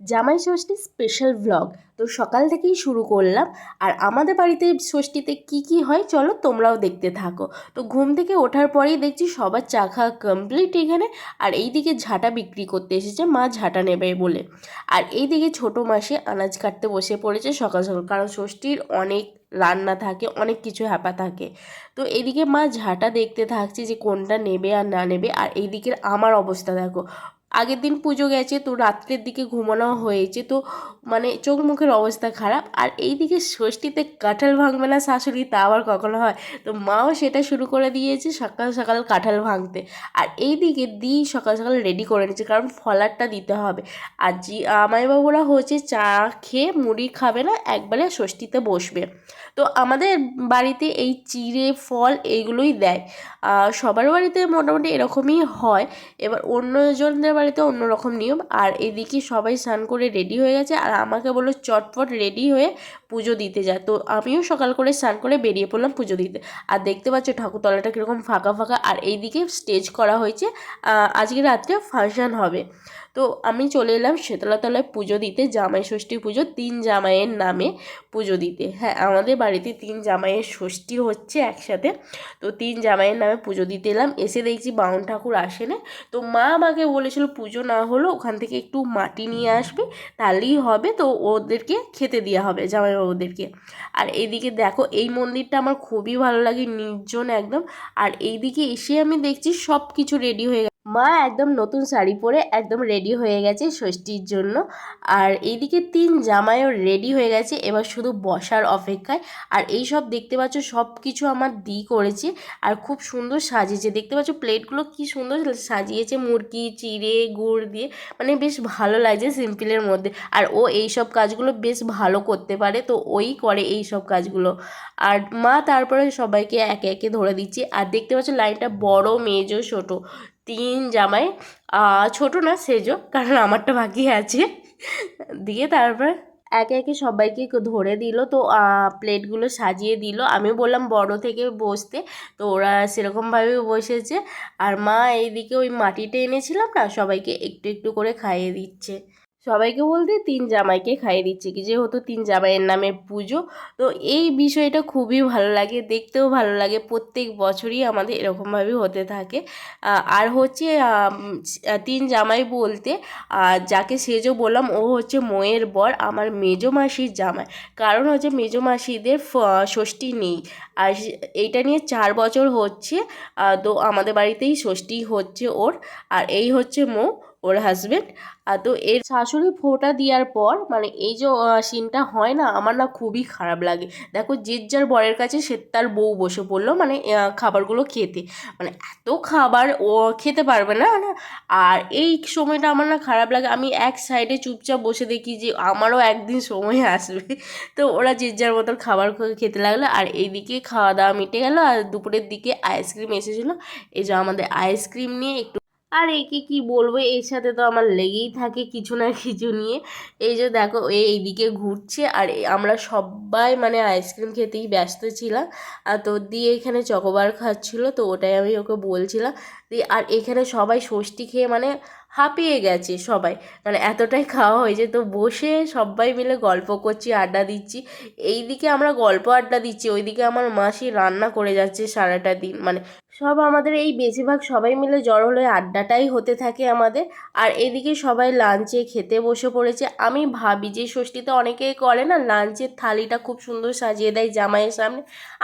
জামাই ষষ্ঠী special vlog তো সকাল থেকেই শুরু করলাম। আর আমাদের বাড়িতে ষষ্ঠীতে কি কি হয় চলো তোমরাও দেখতে থাকো। তো ঘুম থেকে ওঠার পরেই দেখছি সবার চা খাওয়া কমপ্লিট এখানে। আর এইদিকে ঝাঁটা বিক্রি করতে এসেছে, মা ঝাঁটা নেবে বলে। আর এইদিকে ছোটো মাসে আনাজ কাটতে বসে পড়েছে সকাল সকাল, কারণ ষষ্ঠীর অনেক রান্না থাকে, অনেক কিছু হ্যাপা থাকে। তো এদিকে মা ঝাঁটা দেখতে থাকছে যে কোনটা নেবে আর না নেবে। আর এইদিকের আমার অবস্থা দেখো আগের দিন পুজো গেছে, তো রাত্রের দিকে ঘুমানো হয়েছে, তো মানে চোখ মুখের অবস্থা খারাপ। আর এই দিকে ষষ্ঠীতে কাঁঠাল ভাঙবে না শাশুড়ি, তা আবার কখনো হয়? তো মাও সেটা শুরু করে দিয়েছে সকাল সকাল কাঁঠাল ভাঙতে। আর এই দিকে দি সকাল সকাল রেডি করে নিচ্ছে কারণ ফলারটা দিতে হবে। আর জি, আমাইবাবুরা হচ্ছে চা খেয়ে মুড়ি খাবে না একবারে ষষ্ঠীতে বসবে। তো আমাদের বাড়িতে এই চিড়ে, ফল এইগুলোই দেয়। সবার বাড়িতে মোটামুটি এরকমই হয়। এবার অন্যজনদের বাড়িতে অন্যরকম নিয়ম। আর এদিকে সবাই স্নান করে রেডি হয়ে গেছে আর আমাকে বলল চটপট রেডি হয়ে পুজো দিতে যায় তো আমিও সকাল করে স্নান করে বেরিয়ে পড়লাম পুজো দিতে। আর দেখতে পাচ্ছ ঠাকুরতলাটা কীরকম ফাঁকা ফাঁকা। আর এইদিকে স্টেজ করা হয়েছে। আজকে রাত্রে ফাংশান হবে। তো আমি চলে এলাম শীতলাতলায় পুজো দিতে, জামাই ষষ্ঠী পুজো, তিন জামাইয়ের নামে পুজো দিতে। হ্যাঁ আমাদের বাড়িতে তিন জামাইয়ের ষষ্ঠী হচ্ছে একসাথে। তো তিন জামাইয়ের নামে পুজো দিতে এলাম। এসে দেখছি বাউন ঠাকুর আসে না। তো মা আমাকে বলেছিল পুজো না হলো ওখান থেকে একটু মাটি নিয়ে আসবে, তাহলেই হবে। তো ওদেরকে খেতে দেওয়া হবে, জামাইবাবুদেরকে। আর এইদিকে দেখো, এই মন্দিরটা আমার খুবই ভালো লাগে, নির্জন একদম। আর এইদিকে এসে আমি দেখছি সব কিছু রেডি হয়ে মা একদম নতুন শাড়ি পরে একদম রেডি হয়ে গেছে ষষ্ঠীর জন্য। আর এইদিকে তিন জামাইও রেডি হয়ে গেছে, এবার শুধু বসার অপেক্ষায়। আর এই সব দেখতে পাচ্ছ সব কিছু আমার দি করেছে। আর খুব সুন্দর সাজিয়েছে। দেখতে পাচ্ছ, প্লেটগুলো কি সুন্দর সাজিয়েছে, মুরগি, চিড়ে, গুড় দিয়ে। মানে বেশ ভালো লাগছে সিম্পলের মধ্যে। আর ও এই সব কাজগুলো বেশ ভালো করতে পারে, তো ওই করে এই সব কাজগুলো। আর মা তারপরে সবাইকে একে একে ধরে দিচ্ছে। আর দেখতে পাচ্ছ, লাইনটা বড়, মেজো, ছোটো। তিন জামাই। ছোটো না, সেজো, কারণ আমারটা বাকি আছে। দিয়ে তারপর একে একে সবাইকে ধরে দিল, তো প্লেটগুলো সাজিয়ে দিল। আমি বললাম, বড় থেকে বসতে। তো ওরা সেরকমভাবে বসেছে। আর মা এইদিকে ওই মাটিটা এনেছিলাম না, সবাইকে একটু একটু করে খাইয়ে দিচ্ছে। সবাইকে বলতে তিন জামাইকে খাইয়ে দিচ্ছে কি, যেহেতু তিন জামাইয়ের নামে পুজো, তো এই বিষয়টা খুবই ভালো লাগে, দেখতেও ভালো লাগে, প্রত্যেক বছরই আমাদের এরকমভাবে হতে থাকে। আর হচ্ছে তিন জামাই বলতে যাকে সেজো বললাম, ও হচ্ছে মোয়ের বর, আমার মেজো মাসির জামাই। কারণ হচ্ছে মেজো মাসিদের ষষ্ঠী নেই। আর এইটা নিয়ে চার বছর হচ্ছে তো আমাদের বাড়িতেই ষষ্ঠী হচ্ছে ওর। আর এই হচ্ছে মো ওর হাজব্যান্ড আর তো এর শাশুড়ি ফোঁটা দেওয়ার পর মানে এই যে সিনটা হয় না, আমার না খুবই খারাপ লাগে। দেখো, যে যার বরের কাছে সে তার বউ বসে পড়ল মানে খাবারগুলো খেতে। মানে এত খাবার ও খেতে পারবে না আর এই সময়টা আমার না খারাপ লাগে। আমি এক সাইডে চুপচাপ বসে দেখি যে, আমারও একদিন সময় আসবে। তো ওরা যে যার মতন খাবার খেতে লাগল, আর এইদিকে খাওয়া দাওয়া মিটে গেলো, আর দুপুরের দিকে আইসক্রিম এসেছিল। এই যে আমাদের আইসক্রিম নিয়ে একটু আর একে কি বলব? এর সাথে তো আমার লেগেই থাকে কিছু না কিছু নিয়ে। এই যে দেখো, এ এইদিকে ঘুরছে আর আমরা সবাই মানে আইসক্রিম খেতেই ব্যস্ত ছিলাম। আর তোর দিয়ে এখানে চকোবার খাচ্ছিল, তো ওটাই আমি ওকে বলছিলাম। দিয়ে আর এখানে সবাই ষষ্ঠী খেয়ে মানে হাঁপিয়ে গেছে সবাই। মানে এতটাই খাওয়া হয়েছে, তো বসে সবাই মিলে গল্প করছি, আড্ডা দিচ্ছি। এই দিকে আমরা গল্প আড্ডা দিচ্ছি, ওইদিকে আমার মাসি রান্না করে যাচ্ছে সারাটা দিন। মানে সব আমাদের এই বেশিরভাগ সবাই মিলে জড়ো হলে আড্ডাটাই হতে থাকে আমাদের। আর এদিকে সবাই লাঞ্চে খেতে বসে পড়েছে। আমি ভাবি যে ষষ্ঠীতে অনেকেই করে না লাঞ্চের থালিটা খুব সুন্দর সাজিয়ে দেয় জামাইয়ের সামনে।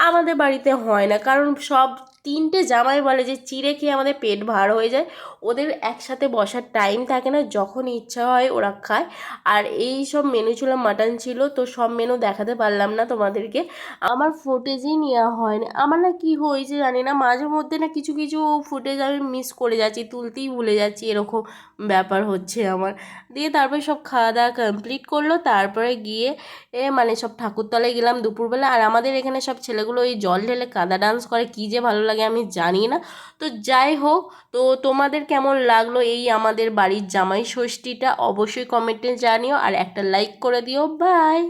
আমাদের বাড়িতে হয় না, কারণ সব তিনটে জামাই বলে যে চিড়ে খেয়ে আমাদের পেট ভার হয়ে যায়। ওদের একসাথে বসার টাইম থাকে না, যখন ইচ্ছা হয় ওরা খায়। আর এই সব মেনু ছিল মাটন ছিল, তো সব মেনু দেখাতে পারলাম না তোমাদেরকে। আমার ফুটেজই নেওয়া হয়নি। আমার না কি হয়েছে জানি না, মাঝে মধ্যে না কিছু কিছু ফুটেজ আমি মিস করে যাচ্ছি, তুলতেই ভুলে যাচ্ছি, এরকম ব্যাপার হচ্ছে আমার। দিয়ে তারপরে সব খাওয়া দাওয়া কমপ্লিট করল, তারপরে গিয়ে, এ মানে সব ঠাকুরতলায় গেলাম দুপুরবেলা। আর আমাদের এখানে সব ছেলেগুলো ওই জল ঢেলে কাদা ডান্স করে, কী যে ভালো লাগে আমি জানি না। তো যাই হোক, তো তোমাদের কেমন লাগল এই আমাদের বাড়ির জামাই ষষ্ঠীটা অবশ্যই কমেন্টে জানিও আর একটা লাইক করে দিও। বাই